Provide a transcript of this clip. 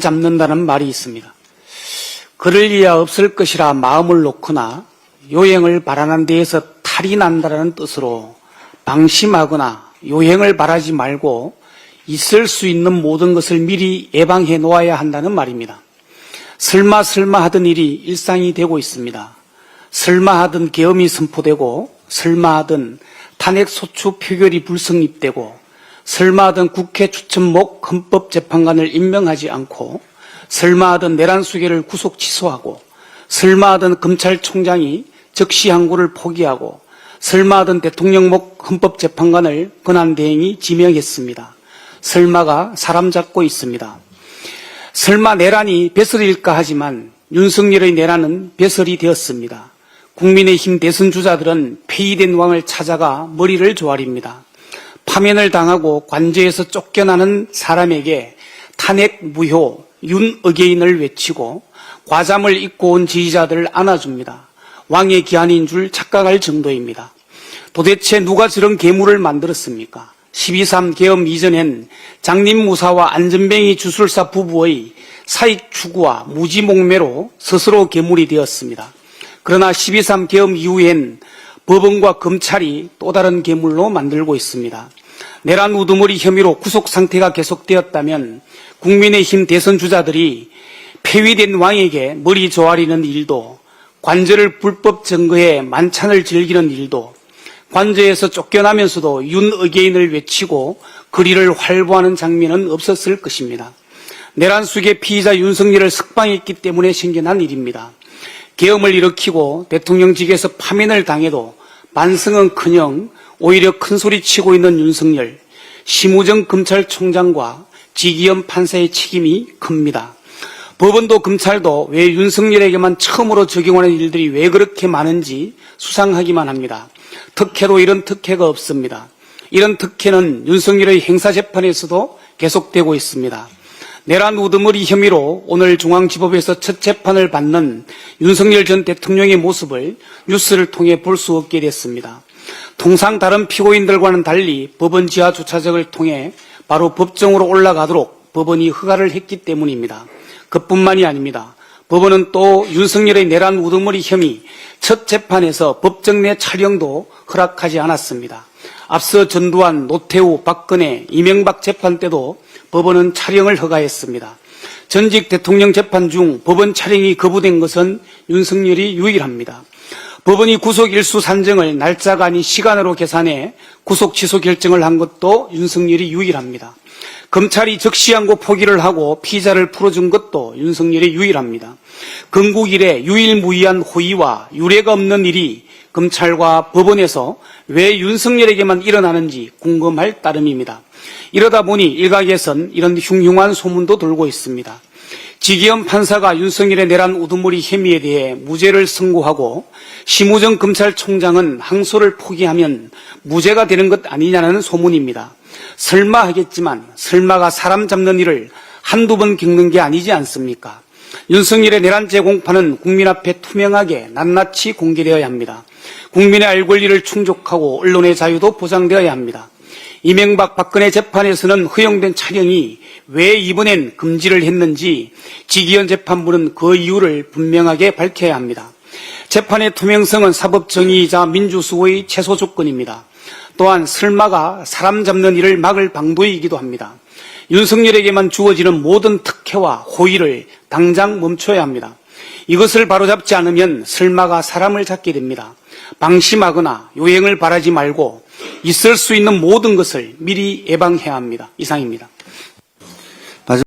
잡는다는 말이 있습니다. 그럴 리야 없을 것이라 마음을 놓거나 요행을 바라는 데에서 탈이 난다는 뜻으로 방심하거나 요행을 바라지 말고 있을 수 있는 모든 것을 미리 예방해 놓아야 한다는 말입니다. 설마 설마 하던 일이 일상이 되고 있습니다. 설마 하던 계엄이 선포되고 설마 하던 탄핵 소추 표결이 불성립되고 설마 하던 국회 추천목 헌법재판관을 임명하지 않고 설마 하던 내란 수계를 구속 취소하고 설마 하던 검찰총장이 적시 항고를 포기하고 설마 하던 대통령목 헌법재판관을 권한대행이 지명했습니다. 설마가 사람 잡고 있습니다. 설마 내란이 배설일까 하지만 윤석열의 내란은 배설이 되었습니다. 국민의힘 대선 주자들은 폐위된 왕을 찾아가 머리를 조아립니다. 파면을 당하고 관저에서 쫓겨나는 사람에게 탄핵 무효 윤어게인을 외치고 과잠을 입고 온 지지자들을 안아줍니다. 왕의 기한인 줄 착각할 정도입니다. 도대체 누가 저런 괴물을 만들었습니까? 12.3 개엄 이전엔 장님무사와 안전뱅이 주술사 부부의 사익 추구와 무지몽매로 스스로 괴물이 되었습니다. 그러나 12.3 개엄 이후엔 법원과 검찰이 또 다른 괴물로 만들고 있습니다. 내란 우두머리 혐의로 구속 상태가 계속되었다면 국민의힘 대선 주자들이 폐위된 왕에게 머리 조아리는 일도 관절을 불법 증거해 만찬을 즐기는 일도 관저에서 쫓겨나면서도 윤의계인을 외치고 거리를 활보하는 장면은 없었을 것입니다. 내란 수계 피의자 윤석열을 석방했기 때문에 생겨난 일입니다. 계엄을 일으키고 대통령직에서 파면을 당해도 반성은커녕 오히려 큰 소리 치고 있는 윤석열, 심우정 검찰총장과 지기현 판사의 책임이 큽니다. 법원도 검찰도 왜 윤석열에게만 처음으로 적용하는 일들이 왜 그렇게 많은지 수상하기만 합니다. 특혜로 이런 특혜가 없습니다. 이런 특혜는 윤석열의 행사재판에서도 계속되고 있습니다. 내란 우두머리 혐의로 오늘 중앙지법에서 첫 재판을 받는 윤석열 전 대통령의 모습을 뉴스를 통해 볼 수 없게 됐습니다. 통상 다른 피고인들과는 달리 법원 지하 주차장을 통해 바로 법정으로 올라가도록 법원이 허가를 했기 때문입니다. 그뿐만이 아닙니다. 법원은 또 윤석열의 내란 우두머리 혐의 첫 재판에서 법정 내 촬영도 허락하지 않았습니다. 앞서 전두환, 노태우, 박근혜, 이명박 재판 때도 법원은 촬영을 허가했습니다. 전직 대통령 재판 중 법원 촬영이 거부된 것은 윤석열이 유일합니다. 법원이 구속 일수 산정을 날짜가 아닌 시간으로 계산해 구속 취소 결정을 한 것도 윤석열이 유일합니다. 검찰이 적시항고 포기를 하고 피자를 풀어준 것도 윤석열이 유일합니다. 건국 이래 유일무이한 호의와 유례가 없는 일이 검찰과 법원에서 왜 윤석열에게만 일어나는지 궁금할 따름입니다. 이러다 보니 일각에선 이런 흉흉한 소문도 돌고 있습니다. 지기현 판사가 윤석열의 내란 우두머리 혐의에 대해 무죄를 선고하고 심우정 검찰총장은 항소를 포기하면 무죄가 되는 것 아니냐는 소문입니다. 설마 하겠지만 설마가 사람 잡는 일을 한두 번 겪는 게 아니지 않습니까? 윤석열의 내란 제공판은 국민 앞에 투명하게 낱낱이 공개되어야 합니다. 국민의 알 권리를 충족하고 언론의 자유도 보장되어야 합니다. 이명박 박근혜 재판에서는 허용된 촬영이 왜 이번엔 금지를 했는지 지기현 재판부는 그 이유를 분명하게 밝혀야 합니다. 재판의 투명성은 사법 정의이자 민주수호의 최소 조건입니다. 또한 설마가 사람 잡는 일을 막을 방도이기도 합니다. 윤석열에게만 주어지는 모든 특혜와 호의를 당장 멈춰야 합니다. 이것을 바로잡지 않으면 설마가 사람을 잡게 됩니다. 방심하거나 요행을 바라지 말고 있을 수 있는 모든 것을 미리 예방해야 합니다. 이상입니다.